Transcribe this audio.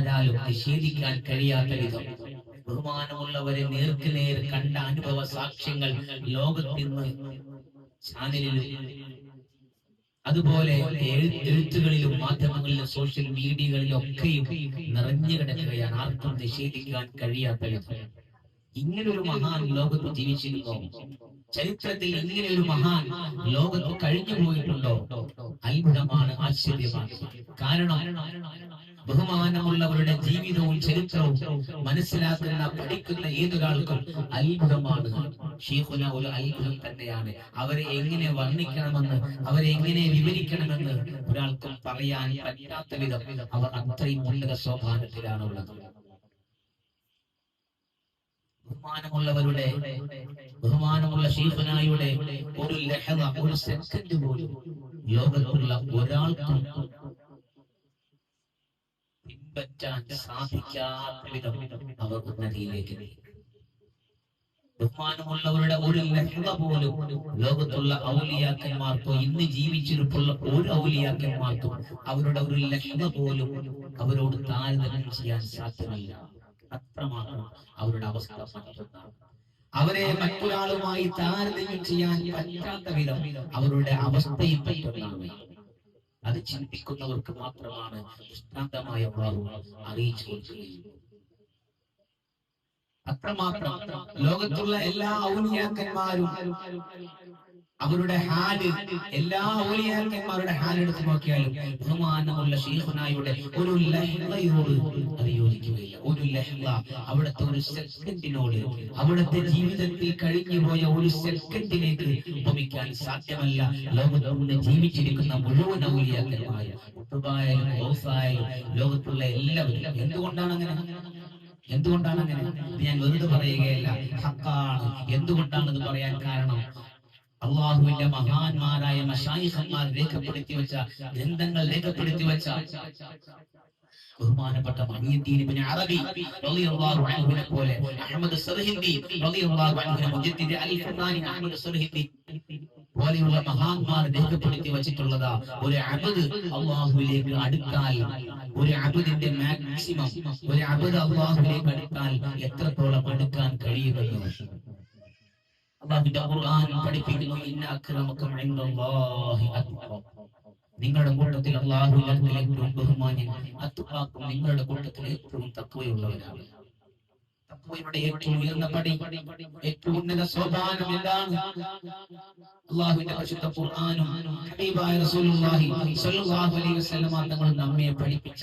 ആരാലും നിഷേധിക്കാൻ കഴിയാത്ത വിധം. ബഹുമാനമുള്ളവരെ നേർക്ക് നേർ കണ്ട അനുഭവ സാക്ഷ്യങ്ങൾ ലോകത്തിന്ന് ചാനലിലും അതുപോലെ എഴു- എഴുത്തുകളിലും മാധ്യമങ്ങളിലും സോഷ്യൽ മീഡിയകളിലും ഒക്കെയും നിറഞ്ഞു കിടക്കുകയാണ്. ആർക്കും നിഷേധിക്കാൻ കഴിയാത്ത വിധം. ഇങ്ങനൊരു മഹാൻ ലോകത്ത് ജീവിച്ചിരുന്നോ? ചരിത്രത്തിൽ ഇങ്ങനെ ഒരു മഹാൻ ലോകത്ത് കഴിഞ്ഞു പോയിട്ടുണ്ടോ അത്ഭുതമാണ് ആശ്ചര്യമാണ്. കാരണം ബഹുമാനമുള്ളവരുടെ ജീവിതവും ചരിത്രവും മനസ്സിലാക്കുന്ന പഠിക്കുന്ന ഏതൊരാൾക്കും അത്ഭുതമാണ്. ഷീഖുന ഒരു അത്ഭുതം തന്നെയാണ്. അവരെ എങ്ങനെ വർണിക്കണമെന്ന് അവരെ എങ്ങനെ വിവരിക്കണമെന്ന് ഒരാൾക്കും പറയാൻ പറ്റാത്ത വിധം അവർ അത്രയും ഉന്നത ഉള്ളത് ബഹുമാനമുള്ളവരുടെ ബഹുമാനമുള്ള ഷീഫനായുടെ ഒരു ലഹത ഒരു സെക്കൻഡ് പോലും ലോകത്തുള്ള ഒരാൾക്കും പിൻപറ്റാൻ സാധിക്കാത്ത വിധം അവർ ഉന്നതിയിലേക്ക്. ബഹുമാനമുള്ളവരുടെ ഒരു ലഹ്മ പോലും ലോകത്തുള്ള ഔലിയാക്കന്മാർക്കോ ഇന്ന് ജീവിച്ചിരിപ്പുള്ള ഒരു ഔലിയാക്കന്മാർക്കോ അവരുടെ ഒരു ലഹ്മ പോലും അവരോട് താരതമ്യം ചെയ്യാൻ സാധ്യമല്ല. അത്രമാത്രം അവരുടെ അവസ്ഥ അവരെ മറ്റൊരാളുമായി താരതമ്യം ചെയ്യാൻ പറ്റാത്ത വിധം അവരുടെ അവസ്ഥയും മറ്റൊന്നാണ്. അത് ചിന്തിക്കുന്നവർക്ക് മാത്രമാണ് ദൃഷ്ടാന്തമായ ഭാവം അറിയിച്ചു കൊടുക്കുകയുള്ളൂ അത്രമാത്രം ലോകത്തുള്ള എല്ലാ ഔലിയാക്കന്മാരും അവരുടെ ഹാൽ എല്ലാ ഓലിയാക്കന്മാരുടെ ഹാൽ എടുത്തു നോക്കിയാലും ബഹുമാനമുള്ള ഷീഖുനായുടെ ഒരു ലഹ്ലയോട് അത് യോജിക്കുകയില്ല. ഒരു ലഹ്ല അവിടുത്തെ ഒരു സെക്കൻഡിനോട് അവിടുത്തെ ജീവിതത്തിൽ കഴിഞ്ഞു പോയ ഒരു സെക്കൻഡിലേക്ക് ഉപമിക്കാൻ സാധ്യമല്ല. ലോകത്തുകൊണ്ട് ജീവിച്ചിരിക്കുന്ന മുഴുവൻ ഔലിയാക്കന്മാരും കുത്തുബായാലും ഗൗസായാലും ലോകത്തുള്ള എല്ലാവരും എന്തുകൊണ്ടാണ് അങ്ങനെ? എന്തുകൊണ്ടാണ് അങ്ങനെ? ഞാൻ വെറുതെ പറയുകയല്ല. ഹക്കാണ്. എന്തുകൊണ്ടാണ് ഇത് പറയാൻ കാരണം അള്ളാഹുവിന്റെ മഹാന്മാരായ മഷായിഖന്മാർ രേഖപ്പെടുത്തി വെച്ച ഗ്രന്ഥങ്ങൾ രേഖപ്പെടുത്തി വെച്ച ബഹുമാനപ്പെട്ട മഹിയുദ്ദീൻ ഇബ്നു അറബി റളിയല്ലാഹു അൻഹുവിനെ പോലെ അഹ്മദ് സർഹിന്ദി റളിയല്ലാഹു അൻഹു മുജദ്ദിദ് അൽ ഖുർആനി അഹ്മദ് സർഹിന്ദി പോലെയുള്ള മഹാന്മാർ രേഖപ്പെടുത്തി വച്ചിട്ടുള്ളതാ ഒരു അബദ് അള്ളാഹുവിലേക്ക് അടുത്താൽ ഒരു അബദിന്റെ മാക്സിമം ഒരു അബദ് അള്ളാഹുവിലേക്ക് അടുത്താൽ എത്രത്തോളം അടുക്കാൻ കഴിയുമെന്ന്. അള്ളാഹുവിന്റെ ഖുർആൻ പഠിപ്പിക്കുന്നു. ഇന്ന അക്രമക്കും ഇൻദല്ലാഹി അക്ബർ. നിങ്ങളുടെ കൂട്ടത്തിൽ അള്ളാഹുവിന്റെ അടുക്കൽ ഏറ്റവും ബഹുമാന്യൻ അത്തുഹാക്കും നിങ്ങളുടെ കൂട്ടത്തിൽ ഏറ്റവും തക്വയുള്ളവരാണ്. തക്വയുടെ ഏറ്റവും ഉയർന്ന പടി ഏറ്റവും ഉന്നത സോപാനം എന്താണ്? അള്ളാഹുവിന്റെ പരിശുദ്ധ ഖുർആനും ഹബീബായ റസൂലുള്ളാഹി സ്വല്ലല്ലാഹു അലൈഹി വസല്ലം തങ്ങൾ നമ്മെ പഠിപ്പിച്ച